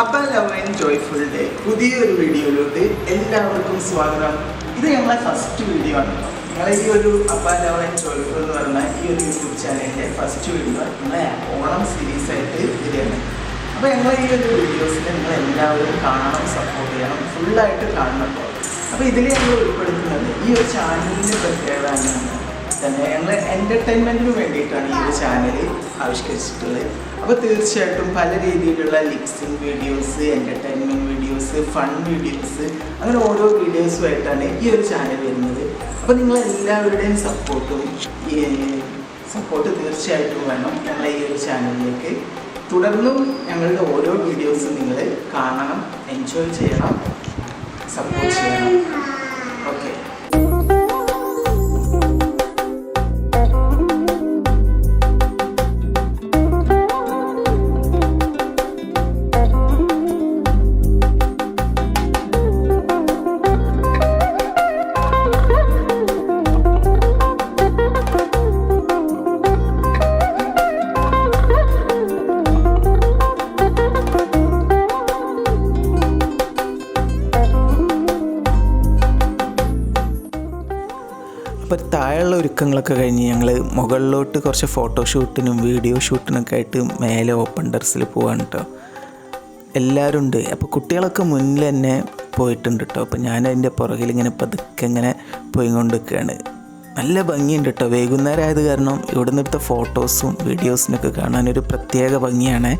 അപ്പ joyful day പുതിയൊരു വീഡിയോയിലോട്ട് എല്ലാവർക്കും സ്വാഗതം. ഇത് ഞങ്ങളെ ഫസ്റ്റ് വീഡിയോ ആണ്. ഞങ്ങളെ ഈ ഒരു അപ്പ ലവ് ആൻഡ് ജോയ്ഫുൾ എന്ന് പറഞ്ഞ ഈ ഒരു യൂട്യൂബ് ചാനലിന്റെ ഫസ്റ്റ് വീഡിയോ ഞങ്ങളെ ഓണം സീരീസ് ആയിട്ട് വരികയാണ്. അപ്പോൾ ഞങ്ങൾ ഈ ഒരു വീഡിയോസിൽ നിങ്ങൾ എല്ലാവരും കാണണം സപ്പോർട്ട് ചെയ്യണം ഫുള്ളായിട്ട് കാണണം. അപ്പൊ ഇതിൽ ഞങ്ങൾ ഉൾപ്പെടുത്തുന്നത് ഈ ഒരു ചാനലിന്റെ പ്രത്യേകത തന്നെയാണ് തന്നെ. ഞങ്ങൾ എന്റർടൈൻമെന്റിന് വേണ്ടിയിട്ടാണ് ഈ ഒരു ചാനൽ ആവിഷ്കരിച്ചിട്ടുള്ളത്. അപ്പോൾ തീർച്ചയായിട്ടും പല രീതിയിലുള്ള lipsync videos entertainment videos fun videos അങ്ങനെ ഓരോ വീഡിയോസുമായിട്ടാണ് ഈ ഒരു ചാനൽ വരുന്നത്. അപ്പോൾ നിങ്ങൾ എല്ലാവരുടെയും സപ്പോർട്ടും സപ്പോർട്ട് തീർച്ചയായിട്ടും വേണം ഞങ്ങളെ ഈ ഒരു ചാനലിലേക്ക് തുടർന്നും ഞങ്ങളുടെ ഓരോ വീഡിയോസും നിങ്ങൾ കാണണം എൻജോയ് ചെയ്യണം സപ്പോർട്ട് ചെയ്യണം. ഓക്കെ അപ്പോൾ താഴെയുള്ള ഒരുക്കങ്ങളൊക്കെ കഴിഞ്ഞ് ഞങ്ങൾ മുകളിലോട്ട് കുറച്ച് ഫോട്ടോഷൂട്ടിനും വീഡിയോ ഷൂട്ടിനൊക്കെ ആയിട്ട് മേലെ ഓപ്പൺ ടെറസിൽ പോവാണ് കേട്ടോ എല്ലാവരും ഉണ്ട്. അപ്പോൾ കുട്ടികളൊക്കെ മുന്നിൽ തന്നെ പോയിട്ടുണ്ട് കേട്ടോ അപ്പോൾ ഞാൻ അതിന്റെ പുറകിൽ ഇങ്ങനെ പതുക്കെ ഇങ്ങനെ പോയിക്കൊണ്ട് നിൽക്കുകയാണ് നല്ല ഭംഗിയുണ്ട് കേട്ടോ വൈകുന്നേരം ആയത് കാരണം ഇവിടെ നിന്നെടുത്ത ഫോട്ടോസും വീഡിയോസിനൊക്കെ കാണാനൊരു പ്രത്യേക ഭംഗിയാണ്.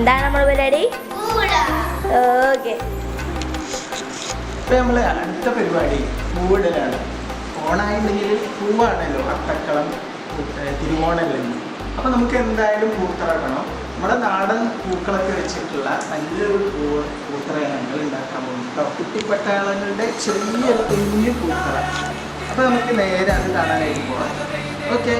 എന്താണ് നമ്മൾ പരിപാടി? ഓക്കെ. ഇപ്പൊ നമ്മൾ അടുത്ത പരിപാടി പൂവിടലാണ്. ഓണായിട്ടുണ്ടെങ്കിൽ പൂവാണല്ലോ അത്തക്കളം തിരുവോണല്ലേ അപ്പൊ നമുക്ക് എന്തായാലും പൂത്തറക്കണം. നമ്മുടെ നാടൻ പൂക്കളൊക്കെ വെച്ചിട്ടുള്ള നല്ലൊരു പൂ പൂത്തറ ഞങ്ങൾ ഉണ്ടാക്കാൻ പോകും കേട്ടോ കുട്ടിപ്പട്ടാളങ്ങളുടെ ചെറിയൊരു കുഞ്ഞു പൂത്തറ. അപ്പൊ നമുക്ക് നേരെ അത് കാണാനായിട്ട് പോവാം. ഓക്കെ.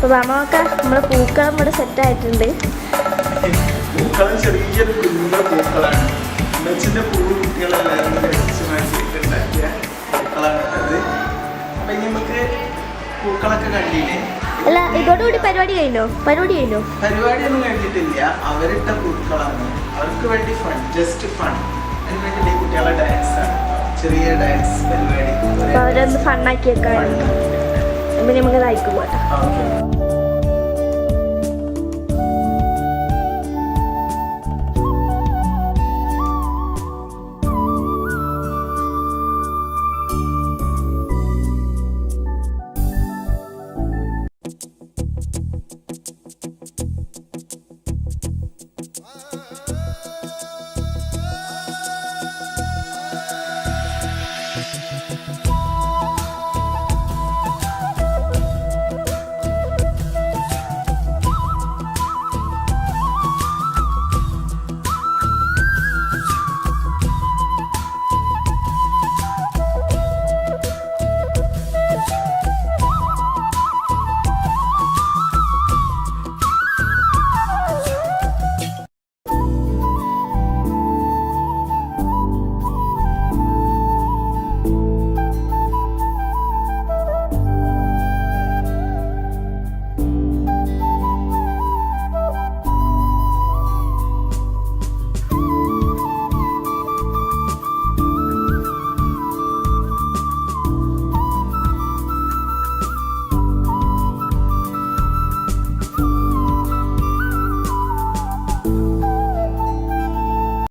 അപ്പൊ മാമ നോക്കാം നമ്മുടെ പൂക്കളം ഇവിടെ സെറ്റ് ആയിട്ടുണ്ട്. പൂക്കളം ചെറിയൊരു കുഞ്ഞു പൂക്കളാണ്. ഉമ്മച്ചിന്റെ പൂ കുട്ടികളെല്ലാവരും കൂടി അടിച്ചു മാറ്റിയിട്ടുണ്ടാക്കിയ പൂക്കളാണ് അത്. അപ്പൊ ഇനി നമുക്ക് പൂക്കളൊക്കെ കണ്ടില്ലേ? അല്ല ഇതോടുകൂടി പരിപാടി കഴിഞ്ഞോ? പരിപാടി കഴിഞ്ഞോ? പരിപാടിയൊന്നും കഴിഞ്ഞിട്ടില്ല. അവരിട്ട പൂക്കളാണ്. അവർക്ക് വേണ്ടി ഫൺ ജസ്റ്റ് ഫൺ അതിന് വേണ്ടി കുട്ടികളെ ഡാൻസ് ആണ്. ചെറിയ ഡാൻസ് പരിപാടി. അവരൊന്ന് ഫണ്ണാക്കി വെക്കാൻ Fun. പിന്നെ നമുക്ക് ഇതായിക്ക് പോട്ടെ ഓക്കെ.